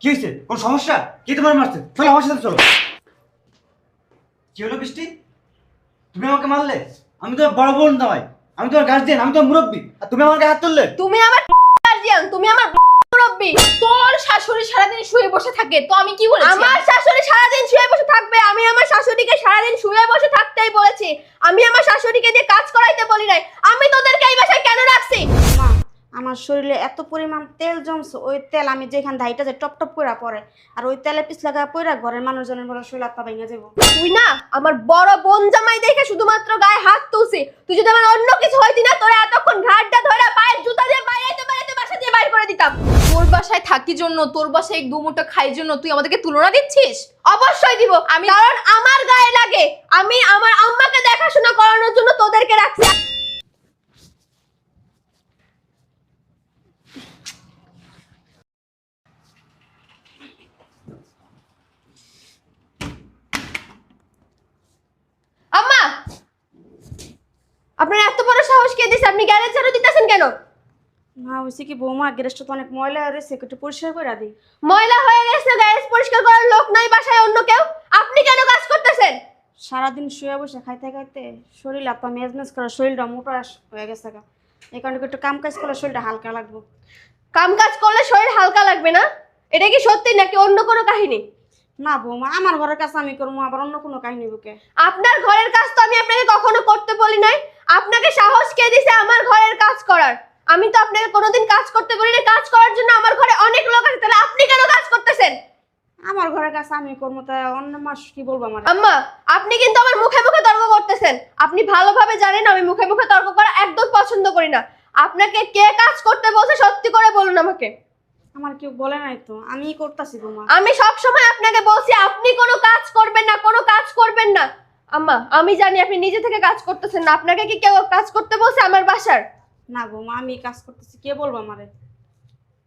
কি হয়েছে কোন সমস্যা? কে তোমার মারছে? চলো আমার সাথে চলো। কি হলো বৃষ্টি? তুমি আমাকে মারলে? আমি তোমার বড় বোন আমি তোমার গার্জিয়ান আমি তোমার মুরব্বী। আর তুমি আমাকে হাত তুললে? তুমি আমার গার্জিয়ান তুমি আমার মুরব্বী। তোর শাশুড়ি সারাদিন শুয়ে বসে থাকে তো আমি কি বলেছি? আমার শাশুড়ি সারাদিন শুয়ে বসে থাকবে আমি আমার শাশুড়িকে সারাদিন শুয়ে বসে থাকতেই বলেছি। আমি আমার শাশুড়িকে দিয়ে কাজ করাইতে বলি নাই। আমি তোদেরকে এই বাসায় কেন রাখছি? আমার শরীরে এত পরিমাণ তেল জমছে, ওই তেল আমি যেখান ধাইটা যে টপ টপ করে পড়ে আর ওই তেলে পিছ লাগা পড়া ঘরের মানুষজনের বলে শরীর আত্মা ভেঙে যাব তুই না আমার বড় বোন জামাই দেখে শুধুমাত্র গায়ে হাত তুলছি। তুই যদি আমার অন্য কিছু হইতি না, তোরা এতক্ষণ ঘাটটা ধরে পায়ের জুতা দিয়ে বাইরে পারে বাসা দিয়ে বাইর করে দিতাম। তোর বাসায় থাকি জন্য, তোর বাসায় দু মুঠো খাই জন্য তুই আমাদেরকে তুলনা দিচ্ছিস? অবশ্যই দিব। আমি কারণ আমার গায়ে লাগে। আমি আমার আম্মাকে দেখাশোনা করানোর জন্য তোদেরকে রাখছি আম্মা আপনার এত বড় সাহস কে দিছে? আপনি গ্যারেজ ঝাড়ু দিতেছেন কেন? মা হয়েছে কি বৌমা গ্যারেজটা তো অনেক ময়লা রয়েছে একটু পরিষ্কার করে দিই। ময়লা হয়ে গেছে গ্যারেজ পরিষ্কার করার লোক নাই বাসায় অন্য কেউ? আপনি কেন কাজ করতেছেন? সারাদিন শুয়ে বসে খাইতে খাইতে শরীর আত্মা মেজ মেজ করে শরীরটা মোটা হয়ে গেছে গা। এই কারণে একটু কাম কাজ করলে শরীরটা হালকা লাগবে। কাম কাজ করলে শরীর হালকা লাগবে না? এটা কি সত্যি নাকি অন্য কোনো কাহিনী? না বৌমা আমার ঘরের কাছে আমি করব আবার অন্য কোনো কাহিনী বুকে। আপনার ঘরের কাজ তো আমি আপনাকে কখনো করতে বলি নাই। আপনাকে সাহস কে দিছে আমার ঘরের কাজ করার? আমি তো আপনাকে কোনোদিন কাজ করতে বলি না কাজ করার জন্য আমার ঘরে অনেক লোক আছে তাহলে আপনি কেন কাজ করতেছেন? আমার ঘরের কাছে আমি করব তা অন্য মাস কি বলব আমার? আম্মা আপনি কিন্তু আমার মুখে মুখে তর্ক করতেছেন। আপনি ভালোভাবে জানেন আমি মুখে মুখে তর্ক করা একদম পছন্দ করি না। আপনাকে কে কাজ করতে বলছে সত্যি করে বলুন আমাকে। আমার কেউ বলে নাই তো আমিই করতেছি বৌমা আমি সব সময় আপনাকে বলছি আপনি কোনো কাজ করবেন না কোনো কাজ করবেন না। আম্মা আমি জানি আপনি নিজে থেকে কাজ করতেছেন না। আপনাকে কি কেউ কাজ করতে বলছে আমার বাসার? না বৌমা আমি কাজ করতেছি। কে বলব আমারে?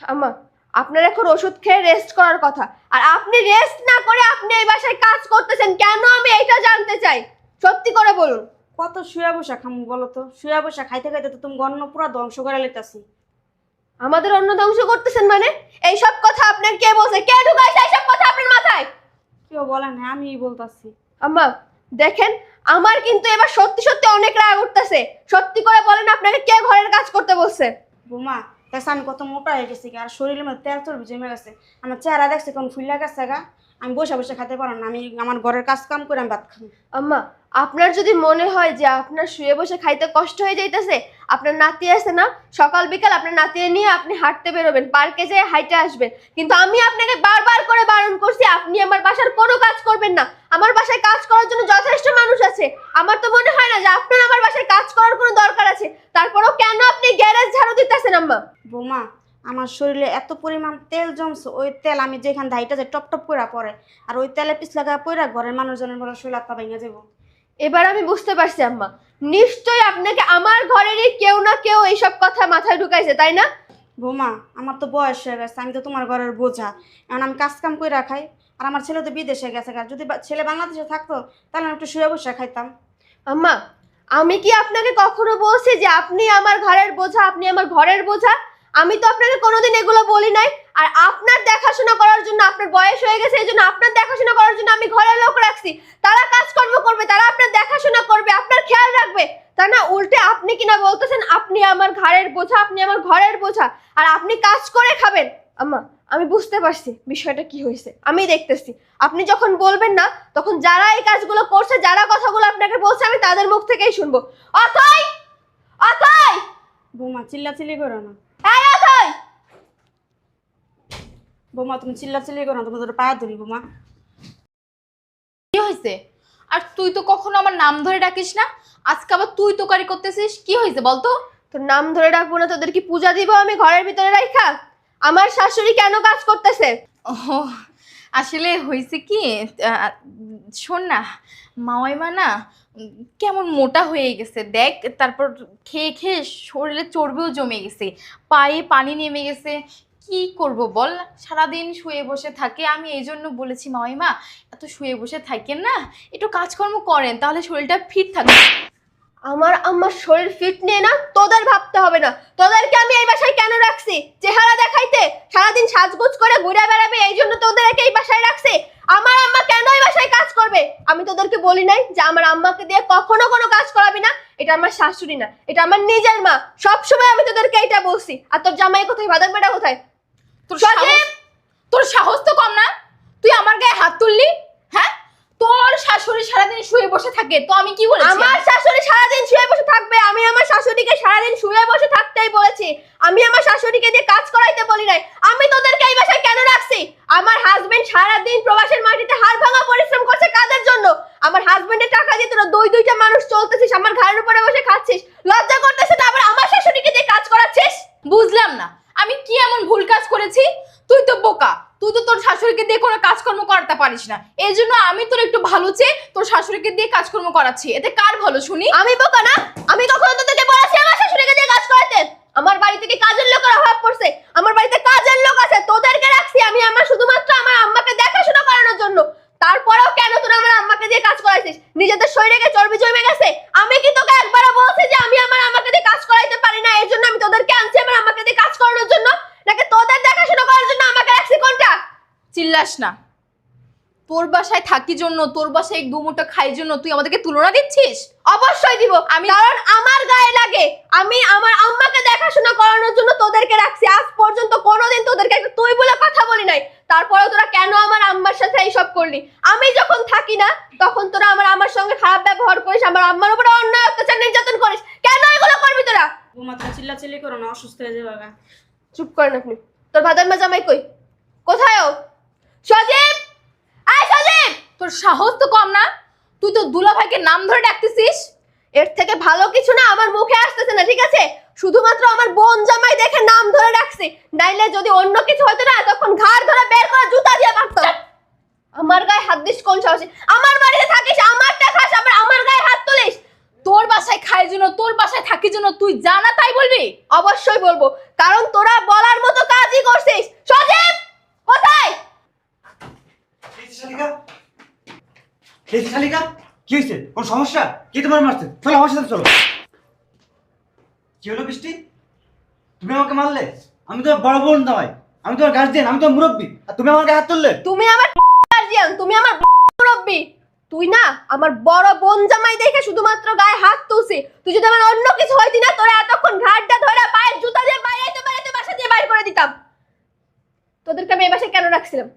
আম্মা আপনার এখন ওষুধ খেয়ে রেস্ট করার কথা। আর আপনি রেস্ট না করে আপনি এই বাসায় কাজ করতেছেন কেন আমি এইটা জানতে চাই? সত্যি করে বলুন। কত শুয়া বসা খামু বলো তো? শুয়া বসা খাইতে খাইতে তো তুমি গণ্য পুরো ধ্বংস করে লেতাছি। আমাদের অন্য ধ্বংস করতেছেন মানে? এই সব কথা আপনার কে বলছে? কে ঢুকাইছে এই সব কথা আপনার মাথায়? কেউ বলে না আমিই বলতাছি। আম্মা দেখেন, আমার কিন্তু এবার সত্যি সত্যি অনেক রাগ উঠতেছে। সত্যি করে বলেন আপনাকে কে ঘরের কাজ করতে বলছে? বোমা দেখছে আমি কত মোটা হয়ে গেছি আর শরীরের মধ্যে তেল চর্বি জমে গেছে। আমার চেহারা দেখছে কোন ফুল্লা গেছে গা। আমি বসে বসে খেতে পারো না আমি আমার ঘরের কাজ কাম করে আমি ভাত খাই আম্মা আপনার যদি মনে হয় যে আপনার শুয়ে বসে খাইতে কষ্ট হয়ে যাইতেছে আপনার নাতি আছে না সকাল বিকাল আপনার নাতিরে নিয়ে আপনি হাঁটতে বেরোবেন পার্কে যেয়ে হাইটে আসবেন। কিন্তু আমি আপনাকে বারবার করে বারণ করছি আপনি আমার বাসার কোনো কাজ করবেন না। আমার বাসায় কাজ করার জন্য যথেষ্ট মানুষ আছে। আমার তো মনে হয় না যে আপনার আমার বাসায় কাজ করার কোনো দরকার আছে। তারপরেও কেন আপনি গ্যারেজ ঝাড়ু দিতেছেন আম্মা? বৌমা আমার শরীরে এত পরিমাণ তেল জমছে ওই তেল আমি যেখান ধাইটা যে টপ টপ করে পড়ে আর ওই তেলে পিছ লাগা পড়া ঘরের মানুষজনের বলে শরীর আত্মা ভেঙে যাব এবার আমি বুঝতে পারছি আম্মা। নিশ্চয়ই আপনাকে আমার ঘরেরই কেউ না কেউ এইসব কথা মাথায় ঢুকাইছে তাই না? বৌমা আমার তো বয়স হয়ে গেছে আমি তো তোমার ঘরের বোঝা। এখন আমি কাজ কাম করে রাখাই আর আমার ছেলে তো বিদেশে গেছে গা। যদি ছেলে বাংলাদেশে থাকতো তাহলে আমি একটু শুয়ে বসে খাইতাম। আম্মা আমি কি আপনাকে কখনো বলছি যে আপনি আমার ঘরের বোঝা আপনি আমার ঘরের বোঝা? আমি তো আপনাকে কোনোদিন এগুলো বলি নাই। আর আপনার দেখাশোনা করার জন্য আপনার বয়স হয়ে গেছে, এই জন্য আপনার দেখাশোনা করার জন্য আমি ঘরের লোক রাখছি। তারা কাজকর্ম করবে, তারা আপনার দেখাশোনা করবে, আপনার খেয়াল রাখবে। তা না, উল্টে আপনি কিনা বলতেছেন, আপনি আমার ঘরের বোঝা, আপনি আমার ঘরের বোঝা, আর আপনি কাজ করে খাবেন। আম্মা, আমি বুঝতে পারছি বিষয়টা কি হয়েছে, আমি দেখতেছি। আপনি যখন বলবেন না, তখন যারা এই কাজগুলো করছে, যারা কথাগুলো আপনাকে বলছে, আমি তাদের মুখ থেকেই শুনব। অথই অথই বৌমা চিল্লা চিল্লি করো না এই অথই বৌমা তুমি চিল্লা চিল্লি করো না তুমি তোর পায়ে ধরি বৌমা। কি হয়েছে আর তুই তো কখনো আমার নাম ধরে ডাকিস না? আজকে আবার তুই তোকারি করতেছিস কি হয়েছে বলতো তোর নাম ধরে ডাকবো না তোদের কি পূজা দিব আমি ঘরের ভিতরে রাখা আমার শাশুড়ি কেন কাজ করতেছে? ও আসলে হয়েছে কি আহ, শোন না মাওয়াইমা না উম, কেমন মোটা হয়ে গেছে দেখ তারপর খেয়ে খেয়ে শরীরে চর্বিও জমে গেছে পায়ে পানি নেমে গেছে কি করব বল? সারাদিন শুয়ে বসে থাকে। আমি এই জন্য বলেছি মাওয়াইমা এত শুয়ে বসে থাকেন না? একটু কাজকর্ম করেন, তাহলে শরীরটা ফিট থাকবে। আমার আমার শরীর ফিট নিয়ে না তোদের ভাবতে হবে না। তোদেরকে আমি এই বাসায় কেন রাখছি? চেহারা দেখাইতে সারাদিন সাজগোজ করে ঘুরে বেড়াবে, এই জন্য তোদেরকে এই বাসায় রাখছি। আমার আম্মা কেন এই বাসায় কাজ করবে? আমি তোদেরকে বলি নাই যে আমার আম্মাকে দিয়ে কখনো কোনো কাজ করাবি না। এটা আমার শাশুড়ি না, এটা আমার নিজের মা। সবসময় আমি তোদেরকে এটা বলছি। আর তোর জামাই কোথায় বাদাম বেটা কোথায়? তোর সাহস তোর সাহস তো কম না। তুই আমার গায়ে হাত তুললি? হ্যাঁ? তোর শাশুড়ি সারাদিন শুয়ে বসে থাকে তো আমি কি বলেছি? আমার শাশুড়ি সারাদিন শুয়ে বসে থাকবে আমি আমার শাশুড়িকে সারাদিন শুয়ে বসে থাকতেই বলেছি। আমি আমার শাশুড়িকে দিয়ে কাজ করাইতে বলি নাই। আমি তোদেরকে এই বাসায় কেন রাখছি? আমার হাজবেন্ড সারাদিন প্রবাসের মাটিতে হাড় ভাঙা পরিশ্রম করছে কাদের জন্য? আমার হাজবেন্ডের টাকা দিয়ে তোরা দুই দুইটা মানুষ চলতেছিস আমার ঘরের উপরে বসে খাচ্ছিস লজ্জা করতেছে না আবার আমার শাশুড়িকে দিয়ে কাজ করাচ্ছিস? বুঝলাম না। আমি কি এমন ভুল কাজ করেছি? তুই তো বোকা। তুই তো তোর শাশুড়িকে দিয়ে কোনো কাজকর্ম করাতে পারিস না। এই জন্য আমি তোর একটু ভালো চেয়ে তোর শাশুড়িকে দিয়ে কাজকর্ম করাচ্ছি। এতে কার ভালো শুনি? আমি বোকা না। আমি কখনো তোদেরকে বলেছি আমার শাশুড়িকে দিয়ে কাজ করাতে? আমার বাড়ি থেকে কাজের লোকের অভাব পড়ছে। আমার বাড়িতে কাজের লোক আছে। তোদেরকে রাখছি আমি আমার শুধুমাত্র আমার আম্মাকে দেখাশোনা করানোর জন্য। তারপরেও কেন তোরা আমার আম্মাকে দিয়ে কাজ করাইছিস? নিজেদের শরীরে চর্বি জমে গেছে। আমি কি তোকে একবারও বলছি যে আমি আমার আম্মাকে দিয়ে কাজ করাইতে পারি না এর জন্য আমি তোদেরকে আনছি আমার আম্মাকে দিয়ে কাজ করানোর জন্য নাকি তোদের দেখাশোনা করার জন্য আমাকে রাখছি কোনটা চিল্লাস না। তোর বাসায় থাকি জন্য তোর বাসায় দু মুঠো খাই জন্য তুই আমাদেরকে তুলনা দিচ্ছিস? অবশ্যই দিব। আমি কারণ আমার গায়ে লাগে। আমি আমার আম্মাকে দেখাশোনা করানোর জন্য তোদেরকে রাখছি। আজ পর্যন্ত কোনোদিন তোদেরকে তুই বলে কথা বলি নাই। তারপরেও তোরা কেন আমার আম্মার সাথে এইসব করলি? আমি যখন থাকি না তখন তোরা আমার আমার সঙ্গে খারাপ ব্যবহার করিস আমার আম্মার উপরে অন্যায় অত্যাচার নির্যাতন করিস। কেন এগুলো করবি তোরা? বৌমা তুমি চিল্লাচিল্লি করো না অসুস্থ হয়ে যাবে। চুপ করেন আপনি তোর ভাদার মা জামাই কই? কোথায় ও? সজীব! আয় সজীব! তোর সাহস তো কম না? তুই তো দুলা ভাইকে নাম ধরে ডাকতেছিস? এর থেকে ভালো কিছু না আমার মুখে আসতেছে না ঠিক আছে? শুধুমাত্র আমার বোন জামাই দেখে নাম ধরে রাখছি নাইলে যদি অন্য কিছু হতো না তখন ঘাড় ধরে বের করে জুতা দিয়ে মারতাম আমার গায়ে হাত দিস কোন সাহসে? আমার বাড়িতে থাকিস আমারটা খাস আবার আমার গায়ে হাত তুলিস। তোর বাসায় খাই জন্য তোর বাসায় থাকি জন্য তুই জানা তাই বলবি? অবশ্যই বলব কারণ তোরা বলার মতো কাজই করছিস। সজীব কোথায়? শালিকা? কি হয়েছে সমস্যা? তোমার মারছে? চলো আমার সাথে চলো। কি হলো বৃষ্টি? তুমি আমাকে মারলে? আমি তোমার বড় বোন দাওয়াই আমি তোমার গার্জিয়ান আমি তোমার মুরব্বী। আর তুমি গায়ে হাত তুললে? তুমি আমার গার্জিয়ান তুমি আমার মুরব্বী। তুই না আমার বড় বোন জামাই দেখে শুধুমাত্র গায়ে হাত তুলছি। তুই যদি আমার অন্য কিছু হইতি না, তোরা এতক্ষণ ঘাটটা ধরে পায়ের জুতা দিয়ে বাইরে বাইরে বাসা দিয়ে বাইর করে দিতাম। তোদেরকে আমি এই বাসায় কেন রাখছিলাম?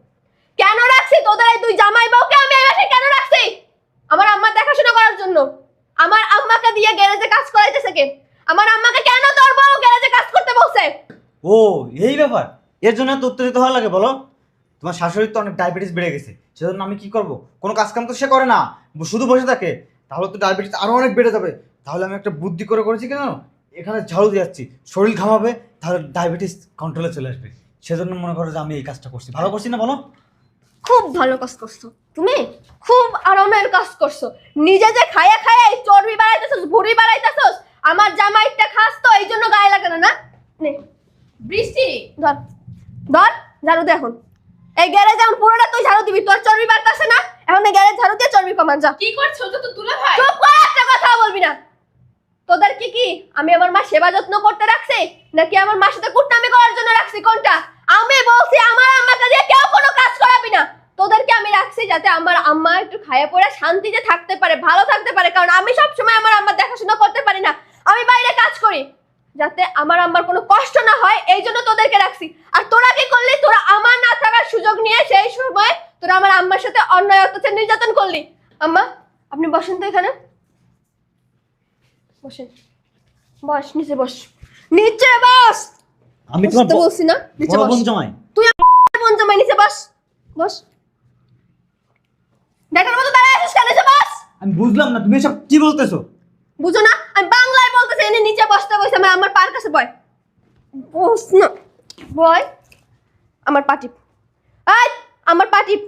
রাখছি? তোদের এই দুই জামাই বউকে আমি এই বাসায় কেন রাখছি? আমার আম্মা দেখাশোনা করার জন্য। আমার আম্মাকে দিয়ে গ্যারেজে কাজ করাইতেছে কে? আমার আম্মাকে কেন তোর বউ গ্যারেজে কাজ করতে বলছে? ও, এই ব্যাপার? এর জন্য তো উত্তেজিত হওয়া লাগে, বলো? তোমার শাশুড়ির তো অনেক ডায়াবেটিস বেড়ে গেছে। সেজন্য আমি কি করব? কোনো কাজ কাম তো সে করে না। শুধু বসে থাকে। তাহলে তো ডায়াবেটিস আরও অনেক বেড়ে যাবে। তাহলে আমি একটা বুদ্ধি করে করেছি কেন? এখানে ঝাড়ু দিয়ে যাচ্ছি। শরীর ঘামাবে, তাহলে ডায়াবেটিস কন্ট্রোলে চলে আসবে। সেজন্য মনে করো যে আমি এই কাজটা করছি। ভালো করছি না, বলো? খুব ভালো কাজ করছ। তুমি খুব আরামের কাজ করছ। নিজে যে খায়া খায়া এই চর্বি বাড়াইতেছস ভুড়ি বাড়াইতেছস আমার জামাইটা খাস তো এই জন্য গায়ে লাগে না না? নে। বৃষ্টি? ধর। ধর ঝাড়ু দে এখন। এই গ্যারেজ এখন পুরোটা তুই ঝাড়ু দিবি তোর চর্বি বাড়তাছে না? এখন এই গ্যারেজ ঝাড়ু দিয়ে চর্বি কমান যা। কি করছ? তো তো দুলা ভাই চুপ করে একটা কথা বলবি না। তোদের কি কি? আমি আমার মা সেবা যত্ন করতে রাখছি নাকি আমার মার সাথে কুটনামি করার জন্য রাখছি কোনটা? আমি বলছি, আমার আম্মাকে দিয়ে কেউ কোনো কাজ করাবি না। তোদেরকে আমি রাখছি যাতে আমার আম্মা একটু খাইয়ে পড়ে শান্তিতে থাকতে পারে, ভালো থাকতে পারে। কারণ আমি সব সময় আমার আম্মার দেখাশোনা করতে পারি না। আমি বাইরে কাজ করি, যাতে আমার আম্মার কোনো কষ্ট না হয়, এই জন্য তোদেরকে রাখছি। আর তোরা কি করলি? তোরা আমার না থাকার সুযোগ নিয়ে সেই সময় তোরা আমার আম্মার সাথে অন্যায় অত্যাচার নির্যাতন করলি। আম্মা, আপনি বসেন তো এখানে। বসেন। বস, নিচে বস। নিচে বস! আমি তোমার বসতে বলছি না নিচে বড় বস। বোন জামাই। তুই আমার বোন জামাই নিচে বস। বস। দেখার মতো দাঁড়ায় আছিস কেন নিচে বস। আমি বুঝলাম না তুমি এসব কি বলতেছো? বুঝো না আমি বাংলায় বলতেছি এনে নিচে বসতে বসে আমার আমার পার কাছে বয়। বস না বয়। আমার পাটিপ। এই আমার পাটিপ।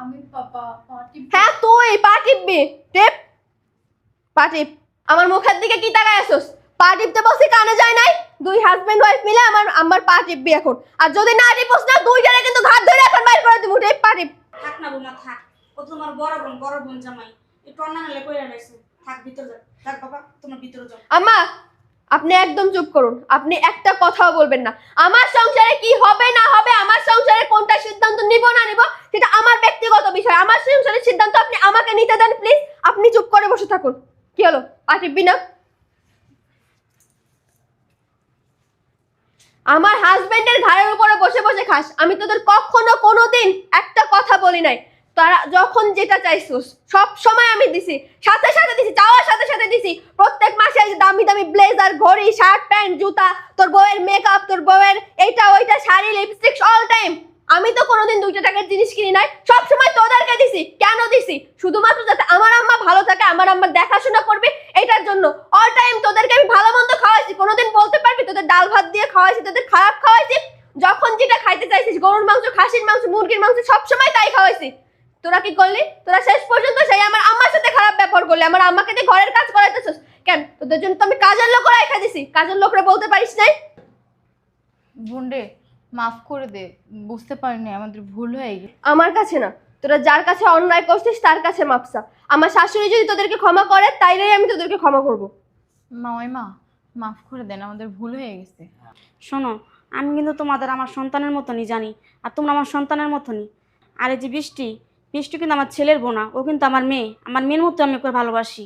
আমি পাপা পার্টি হ্যাঁ তুই পা টিপবি টেপ। পা টিপ আমার মুখের দিকে কি তাকায় আসোস পা টিপতে কানে যায় নাই। দুই হাজবেন্ড ওয়াইফ মিলে আমার আমার পা টিপবি এখন। আর যদি না টিপস না দুইটারে কিন্তু ঘাট ধরে এখন বাইর করে দিব পা টিপ। থাক না বৌমা থাক। ও তোমার বড় বোন বড় বোন জামাই। একটু অন্যান্য থাক ভিতরে যাও থাক বাবা তোমার ভিতরে যাও। আম্মা আপনি একদম চুপ করুন। আপনি একটা কথাও বলবেন না। আমার সংসারে কি হবে না হবে আমার সংসারে কোনটা সিদ্ধান্ত নিব না নিব সেটা আমার ব্যক্তিগত বিষয়। আমার সংসারের সিদ্ধান্ত আপনি আমাকে নিতে দেন প্লিজ। আপনি চুপ করে বসে থাকুন। কি হলো? পাঠিবি না? আমার হাজবেন্ডের ঘাড়ের উপরে বসে বসে খাস। আমি তোদের কখনো দিন একটা কথা বলি নাই। তারা যখন যেটা চাইছিস, সব সময় আমি দিছি। সাথে সাথে দিছি, চাওয়ার সাথে সাথে দিছি। প্রত্যেক মাসে দামি দামি ব্লেজার ঘড়ি শার্ট প্যান্ট জুতা, তোর বউয়ের মেকআপ তোর বউয়ের এইটা, ওইটা, শাড়ি লিপস্টিক অল টাইম আমি তো কোনোদিন দুইটা টাকার জিনিস কিনি নাই সব সময় তোদেরকে দিছি। কেন দিছি? শুধুমাত্র যাতে আমার আম্মা ভালো থাকে, আমার আম্মা দেখাশোনা করবে, এটার জন্য। অল টাইম তোদেরকে আমি ভালো মন্দ খাওয়াইছি, কোনোদিন বলতে পারবি, তোদের ডাল ভাত দিয়ে খাওয়াইছি, তোদের খারাপ খাওয়াইছি? যখন যেটা খাইতে চাইছিস, গরুর মাংস, খাসির মাংস, মুরগির মাংস, সবসময় তাই খাওয়াইছি। তোরা কি করলি? তোরা শেষ পর্যন্ত সেই আমার আম্মার সাথে খারাপ ব্যবহার করলি, আমার আম্মাকে দিয়ে ঘরের কাজ করাইতেছিস। কেন? তোদের জন্য তো আমি কাজের লোক রাখা দিছি কাজের লোকরা বলতে পারিস নাই? বোন রে মাফ করে দে বুঝতে পারিনি আমাদের ভুল হয়ে গেছে। আমার কাছে না তোরা যার কাছে অন্যায় করছিস তার কাছে মাপসা আমার শাশুড়ি যদি তোদেরকে ক্ষমা করে তাইলেই আমি তোদেরকে ক্ষমা করব। মাওয়াই মা মাফ করে দেন আমাদের ভুল হয়ে গেছে। শোনো আমি কিন্তু তোমাদের আমার সন্তানের মতনই জানি আর তোমরা আমার সন্তানের মতনই। আর এই যে বৃষ্টি বৃষ্টি কিন্তু আমার ছেলের বোনা ও কিন্তু আমার মেয়ে। আমার মেয়ের মতো আমি ওকে ভালোবাসি।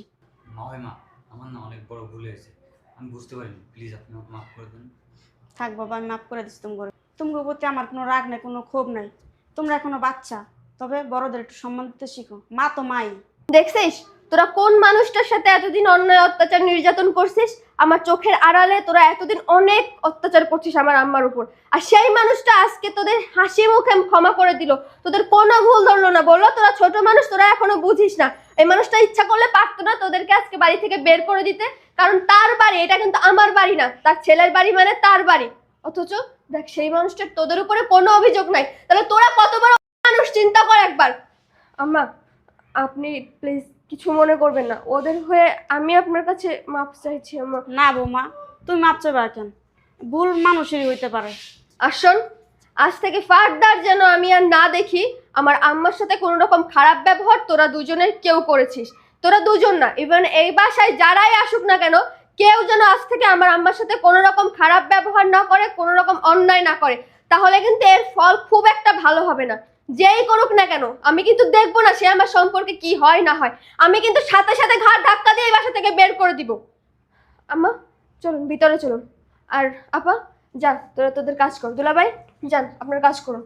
মা হয় মা আমার না অনেক বড় ভুল হয়েছে। আমি বুঝতে পারিনি প্লিজ আপনি আমাকে মাফ করে দেন। থাক বাবা আমি মাফ করে দিচ্ছি তোমার তোমার প্রতি আমার কোনো রাগ নাই, কোনো ক্ষোভ নাই। তোমরা এখনও বাচ্চা, তবে বড়দের একটু সম্মান দিতে শিখো। মা তো মাই। দেখছিস? তোরা কোন মানুষটার সাথে এতদিন অন্যায় অত্যাচার নির্যাতন করছিস? আমার চোখের আড়ালে তোরা এতদিন অনেক অত্যাচার করছিস আমার আম্মার উপর। আর সেই মানুষটা আজকে তোদের হাসি মুখে ক্ষমা করে দিল। তোদের কোনো ভুল ধরলো না। বলল, তোরা ছোট মানুষ, তোরা এখনও বুঝিস না। এই মানুষটা ইচ্ছা করলে পারতো না তোদেরকে আজকে বাড়ি থেকে বের করে দিতে। কারণ তার বাড়ি, এটা কিন্তু আমার বাড়ি না। তার ছেলের বাড়ি মানে তার বাড়ি। অথচ দেখ সেই মানুষটার তোদের উপরে কোনো অভিযোগ নাই। তাহলে তোরা কতবার মানুষ চিন্তা কর একবার। আম্মা আপনি প্লিজ কিছু মনে করবেন না। ওদের হয়ে আমি আপনার কাছে মাপ চাইছি আম্মা। না বৌমা তুমি মাপ চাইবা কেন? ভুল মানুষেরই হইতে পারে। আসুন আজ থেকে ফার্দার যেন আমি আর না দেখি আমার আম্মার সাথে কোনো রকম খারাপ ব্যবহার তোরা দুজনের কেউ করেছিস। তোরা দুজন না ইভেন এই বাসায় যারাই আসুক না কেন কেউ যেন আজ থেকে আমার আম্মার সাথে কোনো রকম খারাপ ব্যবহার না করে, কোনো রকম অন্যায় না করে, তাহলে কিন্তু এর ফল খুব একটা ভালো হবে না। যেই করুক না কেন, আমি কিন্তু দেখব না সে আমার সম্পর্কে কি হয় না হয়। আমি কিন্তু সাথে সাথে ঘাট ধাক্কা দিয়ে বাসা থেকে বের করে দিব। আম্মা, চলুন, ভিতরে চলুন। আর আপা যান তোরা তোদের কাজ কর। দুলাভাই, যান, আপনার কাজ করুন।